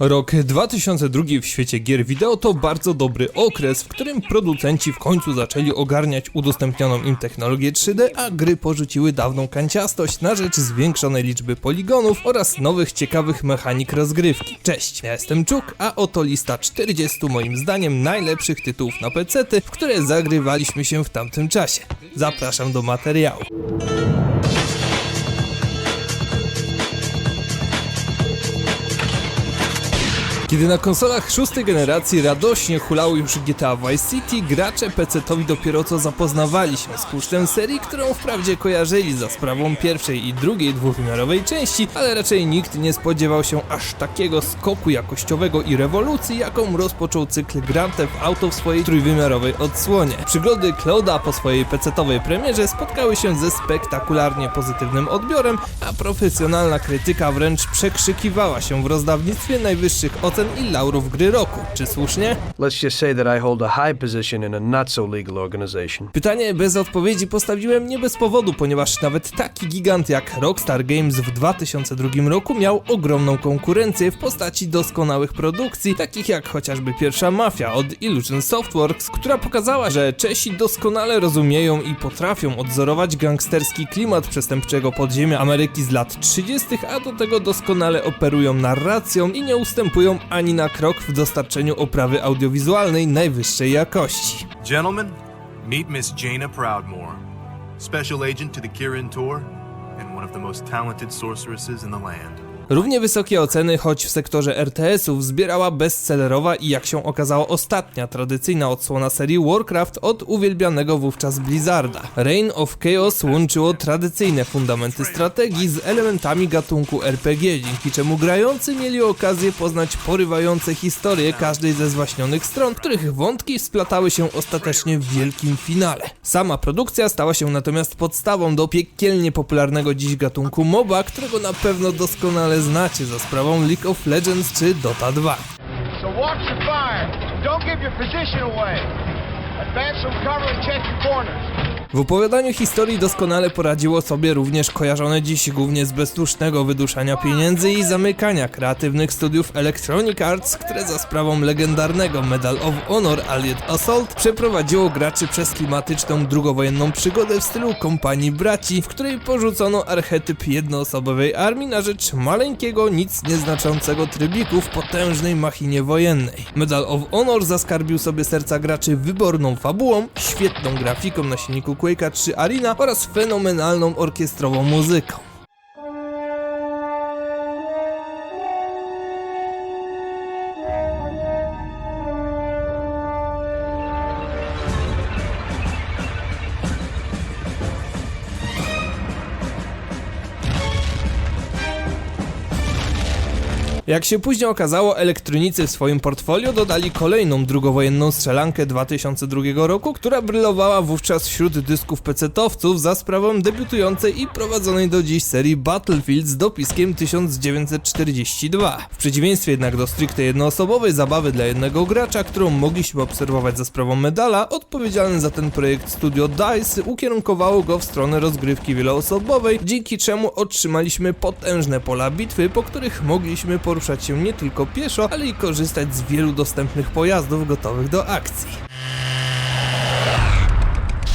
Rok 2002 w świecie gier wideo to bardzo dobry okres, w którym producenci w końcu zaczęli ogarniać udostępnioną im technologię 3D, a gry porzuciły dawną kanciastość na rzecz zwiększonej liczby poligonów oraz nowych ciekawych mechanik rozgrywki. Cześć, ja jestem Czuk, a oto lista 40 moim zdaniem najlepszych tytułów na PC, w które zagrywaliśmy się w tamtym czasie. Zapraszam do materiału. Kiedy na konsolach szóstej generacji radośnie hulało już GTA Vice City, gracze PC-towi dopiero co zapoznawali się z kusztem serii, którą wprawdzie kojarzyli za sprawą pierwszej i drugiej dwuwymiarowej części, ale raczej nikt nie spodziewał się aż takiego skoku jakościowego i rewolucji, jaką rozpoczął cykl Grand Theft Auto w swojej trójwymiarowej odsłonie. Przygody Clouda po swojej PC-towej premierze spotkały się ze spektakularnie pozytywnym odbiorem, a profesjonalna krytyka wręcz przekrzykiwała się w rozdawnictwie najwyższych ocen i laurów gry roku. Czy słusznie? Let's just say that I hold a high position in a not so legal organization. Pytanie bez odpowiedzi postawiłem nie bez powodu, ponieważ nawet taki gigant jak Rockstar Games w 2002 roku miał ogromną konkurencję w postaci doskonałych produkcji, takich jak chociażby pierwsza Mafia od Illusion Softworks, która pokazała, że Czesi doskonale rozumieją i potrafią odzorować gangsterski klimat przestępczego podziemia Ameryki z lat 30., a do tego doskonale operują narracją i nie ustępują ani na krok w dostarczeniu oprawy audiowizualnej najwyższej jakości. Gentlemen, meet Miss Jaina Proudmore, Special Agent to the Kirin Tour, and one of the most talented sorceresses in the land. Równie wysokie oceny, choć w sektorze RTS-ów zbierała bestsellerowa i jak się okazało ostatnia tradycyjna odsłona serii Warcraft od uwielbianego wówczas Blizzarda. Reign of Chaos łączyło tradycyjne fundamenty strategii z elementami gatunku RPG, dzięki czemu grający mieli okazję poznać porywające historie każdej ze zwaśnionych stron, których wątki splatały się ostatecznie w wielkim finale. Sama produkcja stała się natomiast podstawą do piekielnie popularnego dziś gatunku MOBA, którego na pewno doskonale znacie za sprawą League of Legends czy Dota 2. So. W opowiadaniu historii doskonale poradziło sobie również kojarzone dziś głównie z bezdusznego wyduszania pieniędzy i zamykania kreatywnych studiów Electronic Arts, które za sprawą legendarnego Medal of Honor Allied Assault przeprowadziło graczy przez klimatyczną drugowojenną przygodę w stylu kompanii braci, w której porzucono archetyp jednoosobowej armii na rzecz maleńkiego, nic nieznaczącego trybiku w potężnej machinie wojennej. Medal of Honor zaskarbił sobie serca graczy wyborną fabułą, świetną grafiką na silniku Quake'a 3 Arena oraz fenomenalną orkiestrową muzyką. Jak się później okazało, elektronicy w swoim portfolio dodali kolejną drugowojenną strzelankę 2002 roku, która brylowała wówczas wśród dysków pecetowców za sprawą debiutującej i prowadzonej do dziś serii Battlefield z dopiskiem 1942. W przeciwieństwie jednak do stricte jednoosobowej zabawy dla jednego gracza, którą mogliśmy obserwować za sprawą medala, odpowiedzialne za ten projekt studio DICE ukierunkowało go w stronę rozgrywki wieloosobowej, dzięki czemu otrzymaliśmy potężne pola bitwy, po których mogliśmy poruszać się nie tylko pieszo, ale i korzystać z wielu dostępnych pojazdów gotowych do akcji.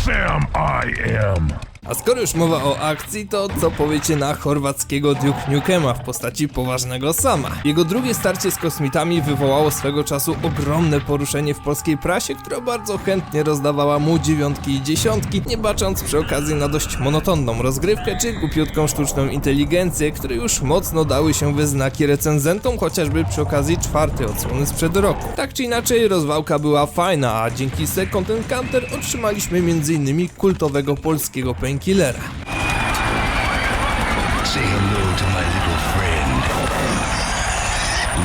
Sam I am. A skoro już mowa o akcji, to co powiecie na chorwackiego Duke Nukema w postaci poważnego sama? Jego drugie starcie z kosmitami wywołało swego czasu ogromne poruszenie w polskiej prasie, która bardzo chętnie rozdawała mu dziewiątki i dziesiątki, nie bacząc przy okazji na dość monotonną rozgrywkę czy głupiutką sztuczną inteligencję, które już mocno dały się we znaki recenzentom, chociażby przy okazji czwartej odsłony sprzed roku. Tak czy inaczej, rozwałka była fajna, a dzięki Second Encounter otrzymaliśmy m.in. kultowego polskiego painkillera. Say hello to my little friend.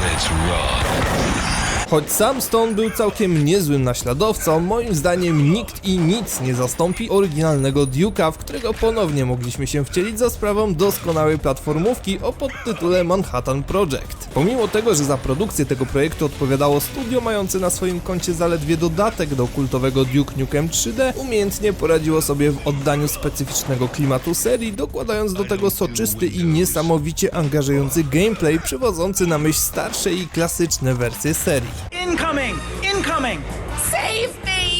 Let's rock. Choć sam Stone był całkiem niezłym naśladowcą, moim zdaniem nikt i nic nie zastąpi oryginalnego Duke'a, w którego ponownie mogliśmy się wcielić za sprawą doskonałej platformówki o podtytule Manhattan Project. Pomimo tego, że za produkcję tego projektu odpowiadało studio mające na swoim koncie zaledwie dodatek do kultowego Duke Nukem 3D, umiejętnie poradziło sobie w oddaniu specyficznego klimatu serii, dokładając do tego soczysty i niesamowicie angażujący gameplay przywodzący na myśl starsze i klasyczne wersje serii. Incoming! Incoming!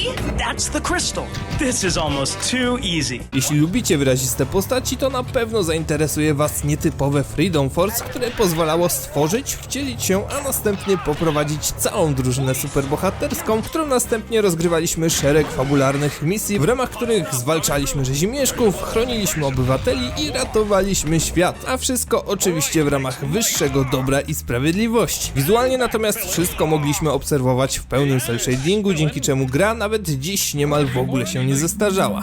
That's the crystal. This is almost too easy. Jeśli lubicie wyraziste postaci, to na pewno zainteresuje Was nietypowe Freedom Force, które pozwalało stworzyć, wcielić się, a następnie poprowadzić całą drużynę superbohaterską, którą następnie rozgrywaliśmy szereg fabularnych misji, w ramach których zwalczaliśmy rzezimieszków, chroniliśmy obywateli i ratowaliśmy świat, a wszystko oczywiście w ramach wyższego dobra i sprawiedliwości. Wizualnie natomiast wszystko mogliśmy obserwować w pełnym cel shadingu, dzięki czemu gra nawet dziś niemal w ogóle się nie zestarzała.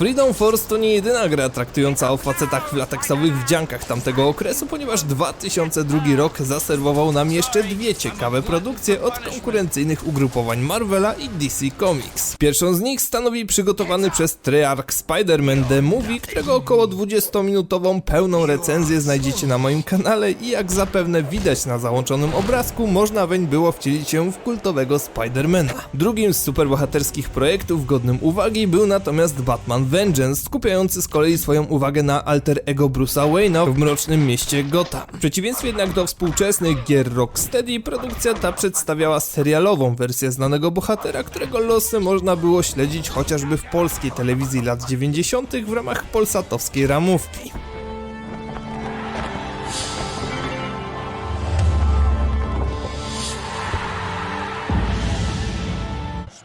Freedom Force to nie jedyna gra traktująca o facetach w lateksowych wdziankach tamtego okresu, ponieważ 2002 rok zaserwował nam jeszcze dwie ciekawe produkcje od konkurencyjnych ugrupowań Marvela i DC Comics. Pierwszą z nich stanowi przygotowany przez Treyarch Spider-Man The Movie, którego około 20-minutową pełną recenzję znajdziecie na moim kanale i jak zapewne widać na załączonym obrazku, można weń było wcielić się w kultowego Spidermana. Drugim z superbohaterskich projektów godnym uwagi był natomiast Batman Vengeance, skupiający z kolei swoją uwagę na alter ego Bruce'a Wayne'a w mrocznym mieście Gotham. W przeciwieństwie jednak do współczesnych gier Rocksteady, produkcja ta przedstawiała serialową wersję znanego bohatera, którego losy można było śledzić chociażby w polskiej telewizji lat 90. w ramach polsatowskiej ramówki.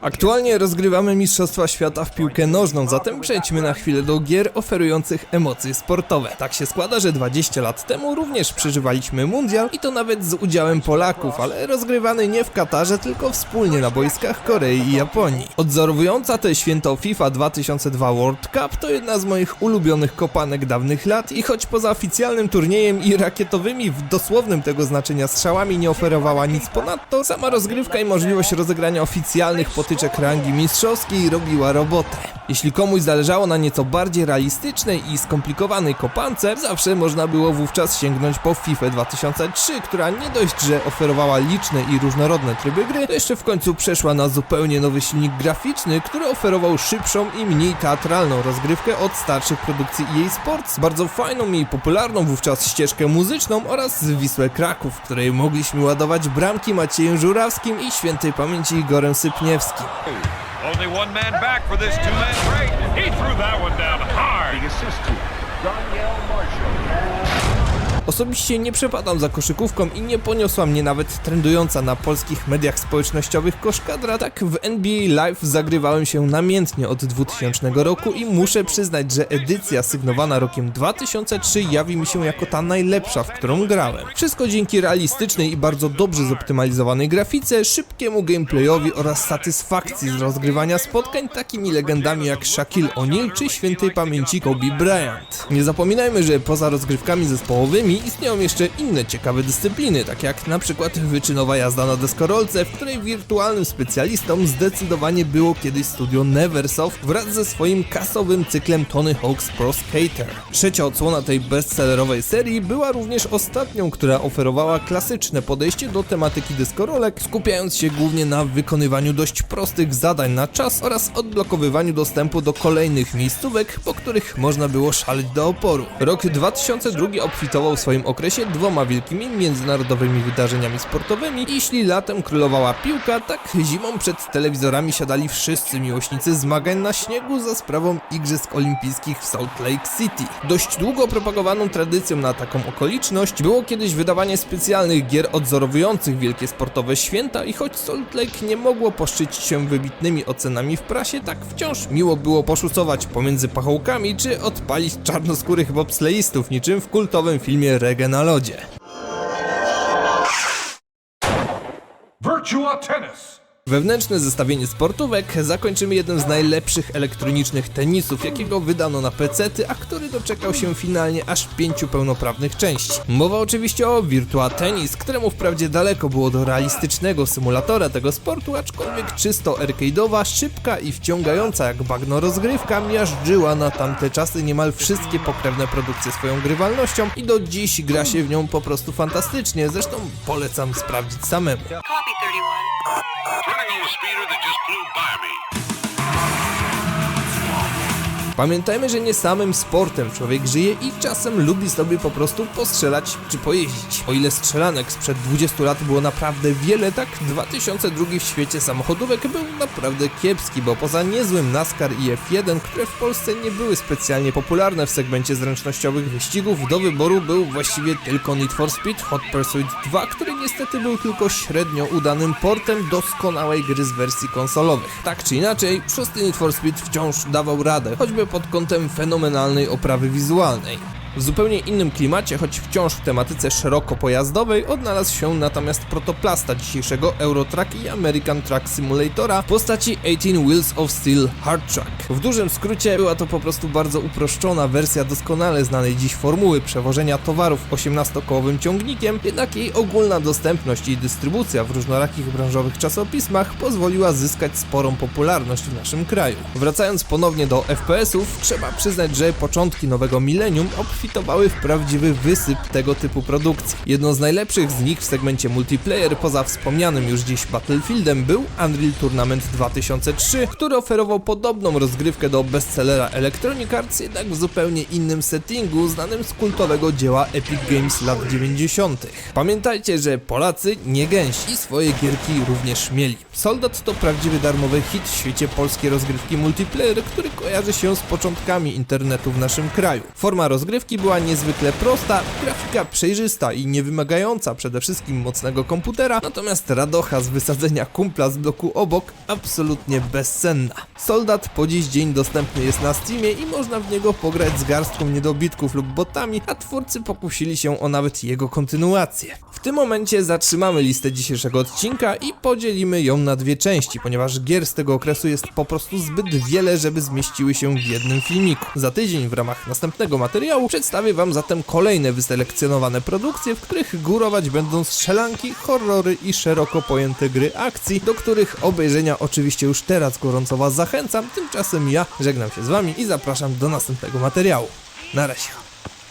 Aktualnie rozgrywamy Mistrzostwa Świata w piłkę nożną, zatem przejdźmy na chwilę do gier oferujących emocje sportowe. Tak się składa, że 20 lat temu również przeżywaliśmy mundial i to nawet z udziałem Polaków, ale rozgrywany nie w Katarze, tylko wspólnie na boiskach Korei i Japonii. Odzorowująca te święto FIFA 2002 World Cup to jedna z moich ulubionych kopanek dawnych lat i choć poza oficjalnym turniejem i rakietowymi w dosłownym tego znaczenia strzałami nie oferowała nic ponadto, sama rozgrywka i możliwość rozegrania oficjalnych potyczek rangi mistrzowskiej robiła robotę. Jeśli komuś zależało na nieco bardziej realistycznej i skomplikowanej kopance, zawsze można było wówczas sięgnąć po FIFA 2003, która nie dość, że oferowała liczne i różnorodne tryby gry, to jeszcze w końcu przeszła na zupełnie nowy silnik graficzny, który oferował szybszą i mniej teatralną rozgrywkę od starszych produkcji EA Sports, bardzo fajną i popularną wówczas ścieżkę muzyczną oraz Wisłę Kraków, w której mogliśmy ładować bramki Maciejem Żurawskim i świętej pamięci Igorem Sypniewskim. Only one man back for this two-man break. He threw that one down hard. Osobiście nie przepadam za koszykówką i nie poniosła mnie nawet trendująca na polskich mediach społecznościowych koszkadra, tak w NBA Live zagrywałem się namiętnie od 2000 roku i muszę przyznać, że edycja sygnowana rokiem 2003 jawi mi się jako ta najlepsza, w którą grałem. Wszystko dzięki realistycznej i bardzo dobrze zoptymalizowanej grafice, szybkiemu gameplayowi oraz satysfakcji z rozgrywania spotkań takimi legendami jak Shaquille O'Neal czy świętej pamięci Kobe Bryant. Nie zapominajmy, że poza rozgrywkami zespołowymi istnieją jeszcze inne ciekawe dyscypliny, takie jak na przykład wyczynowa jazda na deskorolce, w której wirtualnym specjalistą zdecydowanie było kiedyś studio Neversoft wraz ze swoim kasowym cyklem Tony Hawk's Pro Skater. Trzecia odsłona tej bestsellerowej serii była również ostatnią, która oferowała klasyczne podejście do tematyki deskorolek, skupiając się głównie na wykonywaniu dość prostych zadań na czas oraz odblokowywaniu dostępu do kolejnych miejscówek, po których można było szaleć do oporu. Rok 2002 obfitował swoim okresie dwoma wielkimi międzynarodowymi wydarzeniami sportowymi. Jeśli latem królowała piłka, tak zimą przed telewizorami siadali wszyscy miłośnicy zmagań na śniegu za sprawą Igrzysk Olimpijskich w Salt Lake City. Dość długo propagowaną tradycją na taką okoliczność było kiedyś wydawanie specjalnych gier odzorowujących wielkie sportowe święta i choć Salt Lake nie mogło poszczycić się wybitnymi ocenami w prasie, tak wciąż miło było poszucować pomiędzy pachołkami czy odpalić czarnoskórych bobsleistów niczym w kultowym filmie Reggae na lodzie. Virtua Tennis. Wewnętrzne zestawienie sportówek zakończymy jednym z najlepszych elektronicznych tenisów, jakiego wydano na pecety, a który doczekał się finalnie aż pięciu pełnoprawnych części. Mowa oczywiście o Virtua Tennis, któremu wprawdzie daleko było do realistycznego symulatora tego sportu, aczkolwiek czysto arcade'owa, szybka i wciągająca jak bagno rozgrywka miażdżyła na tamte czasy niemal wszystkie pokrewne produkcje swoją grywalnością i do dziś gra się w nią po prostu fantastycznie, zresztą polecam sprawdzić samemu. Speeder that just flew by me. Pamiętajmy, że nie samym sportem człowiek żyje i czasem lubi sobie po prostu postrzelać czy pojeździć. O ile strzelanek sprzed 20 lat było naprawdę wiele, tak 2002 w świecie samochodówek był naprawdę kiepski, bo poza niezłym NASCAR i F1, które w Polsce nie były specjalnie popularne w segmencie zręcznościowych wyścigów, do wyboru był właściwie tylko Need for Speed Hot Pursuit 2, który niestety był tylko średnio udanym portem doskonałej gry z wersji konsolowych. Tak czy inaczej, szósty Need for Speed wciąż dawał radę, choćby pod kątem fenomenalnej oprawy wizualnej. W zupełnie innym klimacie, choć wciąż w tematyce szeroko pojazdowej, odnalazł się natomiast protoplasta dzisiejszego Eurotrack i American Truck Simulatora w postaci 18 Wheels of Steel Hard Track. W dużym skrócie była to po prostu bardzo uproszczona wersja doskonale znanej dziś formuły przewożenia towarów 18-kołowym ciągnikiem, jednak jej ogólna dostępność i dystrybucja w różnorakich branżowych czasopismach pozwoliła zyskać sporą popularność w naszym kraju. Wracając ponownie do FPS-ów, trzeba przyznać, że początki nowego milenium obfitowały w prawdziwy wysyp tego typu produkcji. Jedną z najlepszych z nich w segmencie multiplayer, poza wspomnianym już dziś Battlefieldem, był Unreal Tournament 2003, który oferował podobną rozgrywkę do bestsellera Electronic Arts, jednak w zupełnie innym settingu, znanym z kultowego dzieła Epic Games lat 90. Pamiętajcie, że Polacy nie gęsi swoje gierki również mieli. Soldat to prawdziwy darmowy hit w świecie polskiej rozgrywki multiplayer, który kojarzy się z początkami internetu w naszym kraju. Forma rozgrywki była niezwykle prosta, grafika przejrzysta i nie wymagająca przede wszystkim mocnego komputera, natomiast radocha z wysadzenia kumpla z bloku obok absolutnie bezcenna. Soldat po dziś dzień dostępny jest na Steamie i można w niego pograć z garstką niedobitków lub botami, a twórcy pokusili się o nawet jego kontynuację. W tym momencie zatrzymamy listę dzisiejszego odcinka i podzielimy ją na dwie części, ponieważ gier z tego okresu jest po prostu zbyt wiele, żeby zmieściły się w jednym filmiku. Za tydzień w ramach następnego materiału przedstawię wam zatem kolejne wyselekcjonowane produkcje, w których górować będą strzelanki, horrory i szeroko pojęte gry akcji, do których obejrzenia oczywiście już teraz gorąco was zachęcam. Tymczasem ja żegnam się z wami i zapraszam do następnego materiału. Na razie.